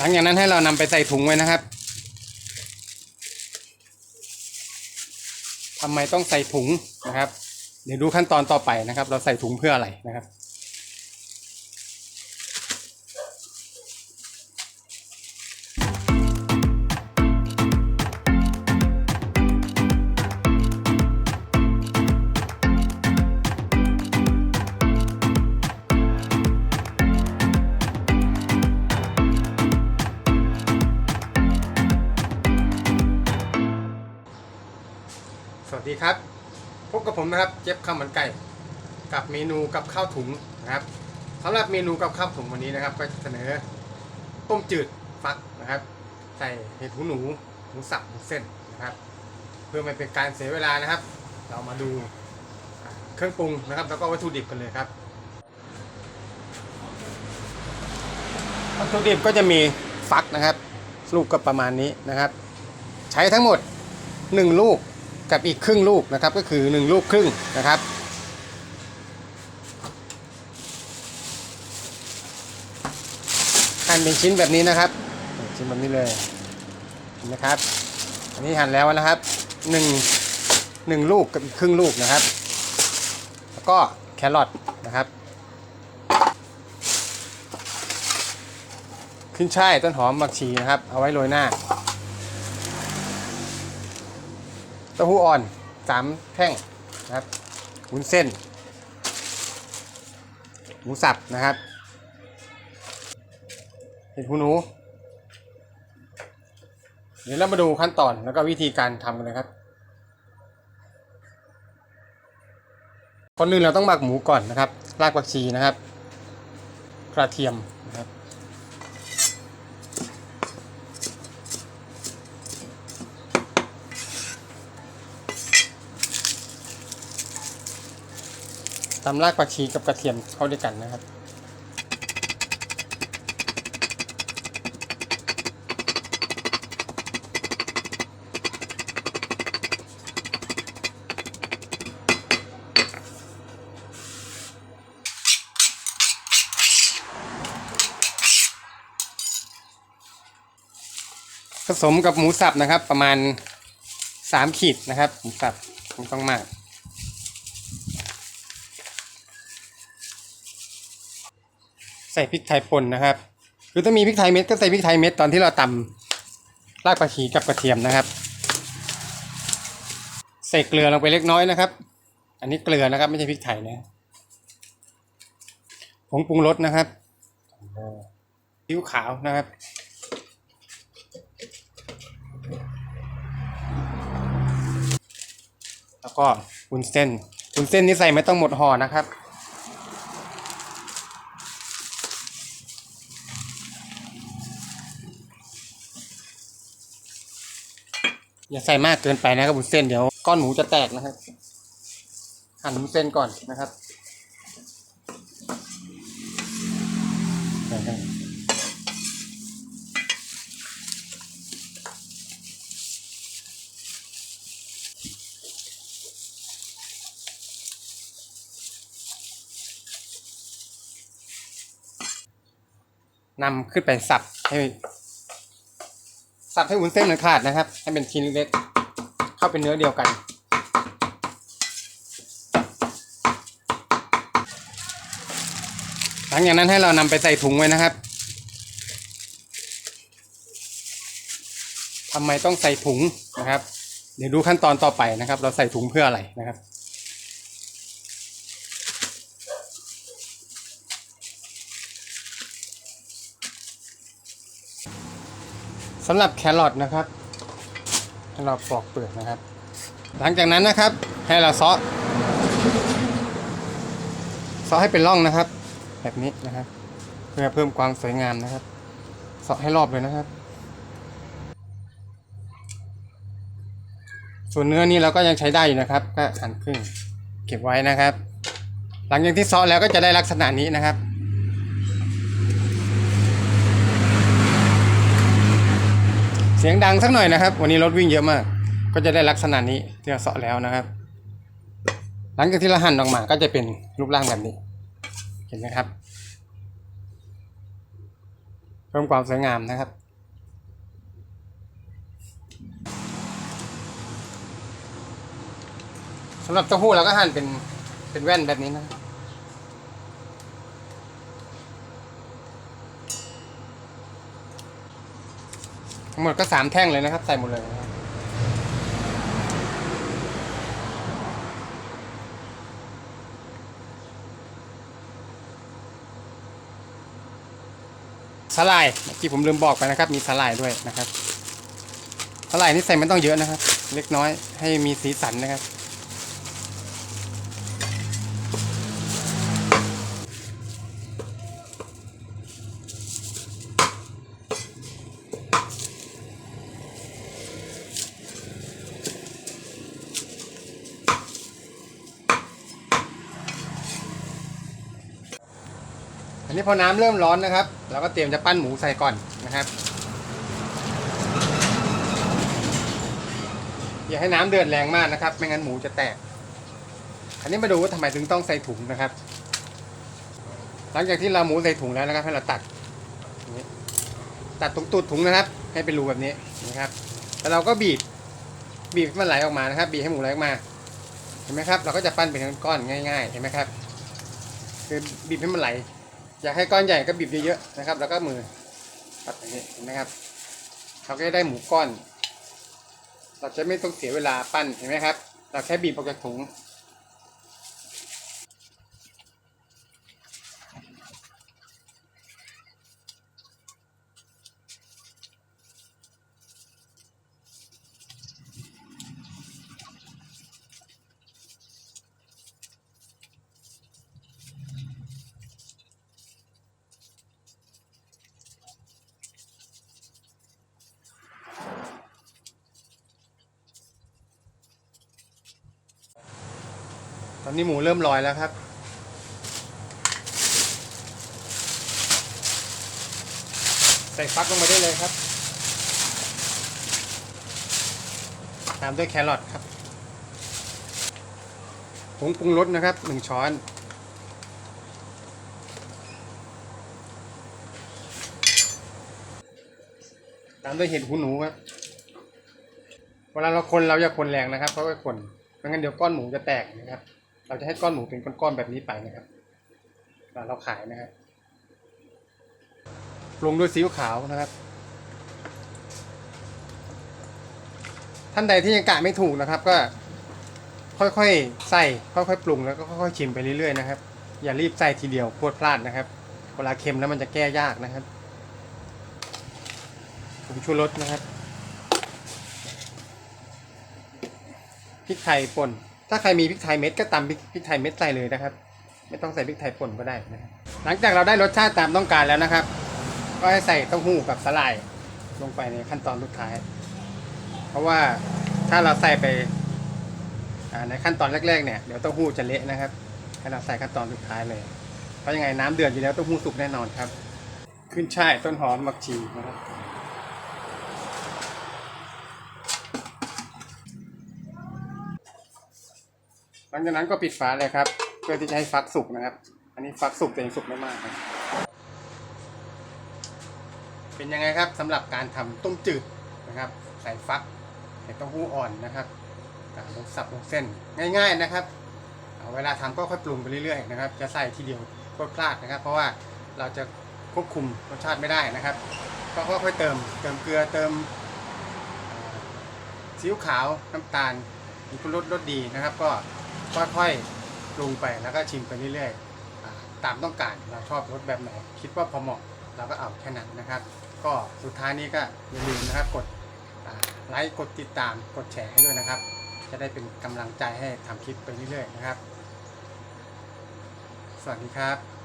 หลังจากนั้นให้เรานำไปใส่ถุงไว้นะครับทำไมต้องใส่ถุงนะครับ เดี๋ยวดูขั้นตอนต่อไปนะครับ เราใส่ถุงเพื่ออะไรนะครับ ครับ พบกับผมนะครับเจฟข้าวมันไก่ กับเมนูกับข้าวถุงนะครับสำหรับเมนูกับข้าวถุงวันนี้นะครับ ก็เสนอต้มจืดฟักนะครับ ใส่เห็ดหูหนูหมูสับหมูเส้นนะครับ เพื่อไม่เป็นการเสียเวลานะครับ เรามาดูเครื่องปรุงนะครับ แล้วก็วัตถุดิบกันเลยครับวัตถุดิบก็จะมีฟักนะครับ ลูกก็ประมาณนี้นะครับ ใช้ทั้งหมด 1 ลูก กับอีกครึ่งลูกนะครับก็คือ 1 ลูกครึ่งนะครับ หั่นเป็นชิ้นแบบนี้นะครับ ชิ้นแบบนี้เลยนไหมครับ อันนี้หั่นแล้วนะครับหนึ่งหนึ่งลูกกับอีกครึ่งลูกนะครับ แล้วก็แครอทนะครับขึ้นช่ายต้นหอมผักชีนะครับ เอาไว้โรยหน้า ต้าหู้อ่อนสามแท่งนะครับวุ้นเส้น หมูสับนะครับเห็ดหูหนู เดี๋ยวเรามาดูขั้นตอนแล้วก็วิธีการทำกันเลยครับคนอื่นเราต้องหมักหมูก่อนนะครับ รากผักชีนะครับ กระเทียมนะครับ ตำรากผักชีกับกระเทียมเข้าด้วยกันนะครับ ผสมกับหมูสับนะครับ ประมาณสามขีดนะครับ หมูสับไม่ต้องมาก ใส่พริกไทยป่นนะครับ คือถ้ามีพริกไทยเม็ดก็ใส่พริกไทยเม็ดตอนที่เราตำรากผักชีกับกระเทียมนะครับ ใส่เกลือลงไปเล็กน้อยนะครับ อันนี้เกลือนะครับ ไม่ใช่พริกไทยนะผงปรุงรสนะครับซีอิ๊วขาวนะครับ แล้วก็วุ้นเส้นวุ้นเส้นนี่ใส่ไม่ต้องหมดห่อนะครับ อย่าใส่มากเกินไปนะครับบุนเส้นเดี๋ยวก้อนหมูจะแตกนะครับ หั่นวุ้นเส้นก่อนนะครับนำขึ้นไปสับให้ สับให้วุ้นเส้นมันขาดนะครับ ให้เป็นชิ้นเล็กๆเข้าเป็นเนื้อเดียวกัน หลังจากนั้นให้เรานำไปใส่ถุงไว้นะครับทำไมต้องใส่ถุงนะครับ เดี๋ยวดูขั้นตอนต่อไปนะครับ เราใส่ถุงเพื่ออะไรนะครับ สำหรับแครอทนะครับให้เราปอกเปลือกนะครับ หลังจากนั้นนะครับให้เราซอสซอสให้เป็นร่องนะครับ แบบนี้นะครับ เพื่อเพิ่มความสวยงามนะครับซอสให้รอบเลยนะครับ ส่วนเนื้อนี้เราก็ยังใช้ได้อยู่นะครับ ก็หั่นครึ่งเก็บไว้นะครับ หลังจากที่ซอสแล้วก็จะได้ลักษณะนี้นะครับ เสียงดังสักหน่อยนะครับ วันนี้รถวิ่งเยอะมาก ก็จะได้ลักษณะนี้ที่เราเสาะแล้วนะครับ หลังจากที่เราหั่นออกมาก็จะเป็นรูปร่างแบบนี้ เห็นไหมครับ เพิ่มความสวยงามนะครับสำหรับเต้าหู้เราก็หั่นเป็นเป็นแว่นแบบนี้นะ ทั้งหมดก็สามแท่งเลยนะครับ ใส่หมดเลยนะครับสาลายเมื่อกี้ผมลืมบอกไปนะครับ มีสาลายด้วยนะครับสาลายนี่ใส่ไม่ต้องเยอะนะครับ เล็กน้อยให้มีสีสันนะครับ อันนี้พอน้ำเริ่มร้อนนะครับ เราก็เตรียมจะปั้นหมูใส่ก่อนนะครับ อย่าให้น้ำเดือดแรงมากนะครับ ไม่งั้นหมูจะแตก อันนี้มาดูว่าทำไมถึงต้องใส่ถุงนะครับ หลังจากที่เราหมูใส่ถุงแล้วนะครับให้เราตัดตัดตรงตูดถุงนะครับ ให้เป็นรูแบบนี้นะครับแล้วเราก็บีบบีบให้มันไหลออกมานะครับ บีบให้หมูไหลออกมาเห็นไหมครับ เราก็จะปั้นเป็นก้อนง่าย ๆ เห็นไหมครับ คือบีบให้มันไหล อยากให้ก้อนใหญ่ก็บีบเยอะๆนะครับ แล้วก็มือตัดอย่างนี้เห็นไหมครับเราก็จะได้หมูก้อน เราจะไม่ต้องเสียเวลาปั้นเห็นไหมครับ เราแค่บีบออกจากถุง อนนี้หมูเริ่มลอยแล้วครับ ใส่ฟักลงไปได้เลยครับ ตามด้วยแครอทครับผงปรุงรสนะครับหนึ่งช้อน ตามด้วยเห็ดหูหนูครับ เวลาเราคนเราอย่าคนแรงนะครับเพราะว่าคนไม่งั้นเดี๋ยวก้อนหมูจะแตกนะครับ เราจะให้ก้อนหมูเป็นก้อนๆแบบนี้ไปนะครับเวลาเราขายนะครับปรุงด้วยซีอิ๊วขาวนะครับ ท่านใดที่ยังกะไม่ถูกนะครับ ก็ค่อยๆใส่ค่อยๆปรุงแล้วก็ค่อยๆชิมไปเรื่อยๆนะครับ อย่ารีบใส่ทีเดียวพรวดพลาดนะครับ เวลาเค็มแล้วมันจะแก้ยากนะครับผงชูรสนะครับพริกไทยป่น ถ้าใครมีพริกไทยเม็ดก็ตำพริกไทยเม็ดใส่เลยนะครับ ไม่ต้องใส่พริกไทยป่นก็ได้นะครับหลังจากเราได้รสชาติตามต้องการแล้วนะครับ ก็ให้ใส่เต้าหู้กับสลายลงไปในขั้นตอนสุดท้าย เพราะว่าถ้าเราใส่ไปในขั้นตอนแรกๆเนี่ยเดี๋ยวเต้าหู้จะเละนะครับให้เราใส่ขั้นตอนสุดท้ายเลยเพราะยังไงน้ำเดือดอยู่แล้วเต้าหู้สุกแน่นอนครับ ขึ้นช่ายต้นหอมผักชีนะครับ หลังจากนั้นก็ปิดฝาเลยครับ เพื่อที่จะให้ฟักสุกนะครับ อันนี้ฟักสุกแต่ยังสุกไม่มากครับเป็นยังไงครับสำหรับการทำต้มจืดนะครับ ใส่ฟักใส่เต้าหู้อ่อนนะครับการลงสับลงเส้นง่าย ๆนะครับเอาเวลาทำก็ค่อยปรุงไปเรื่อยๆนะครับ จะใส่ทีเดียวก็พลาดนะครับ เพราะว่าเราจะควบคุมรสชาติไม่ได้นะครับ ก็ค่อยๆเติมเติมเกลือเติมซีอิ๊วขาวน้ำตาลมีรสรสดีนะครับ ก็ ค่อยๆปรุงไปแล้วก็ชิมไปเรื่อยๆตามต้องการเราชอบรสแบบไหน คิดว่าพอเหมาะเราก็เอาแค่นั้นนะครับ ก็สุดท้ายนี้ก็อย่าลืมนะครับกดไลค์กดติดตามกดแชร์ให้ด้วยนะครับ จะได้เป็นกำลังใจให้ทำคลิปไปเรื่อยๆนะครับ สวัสดีครับ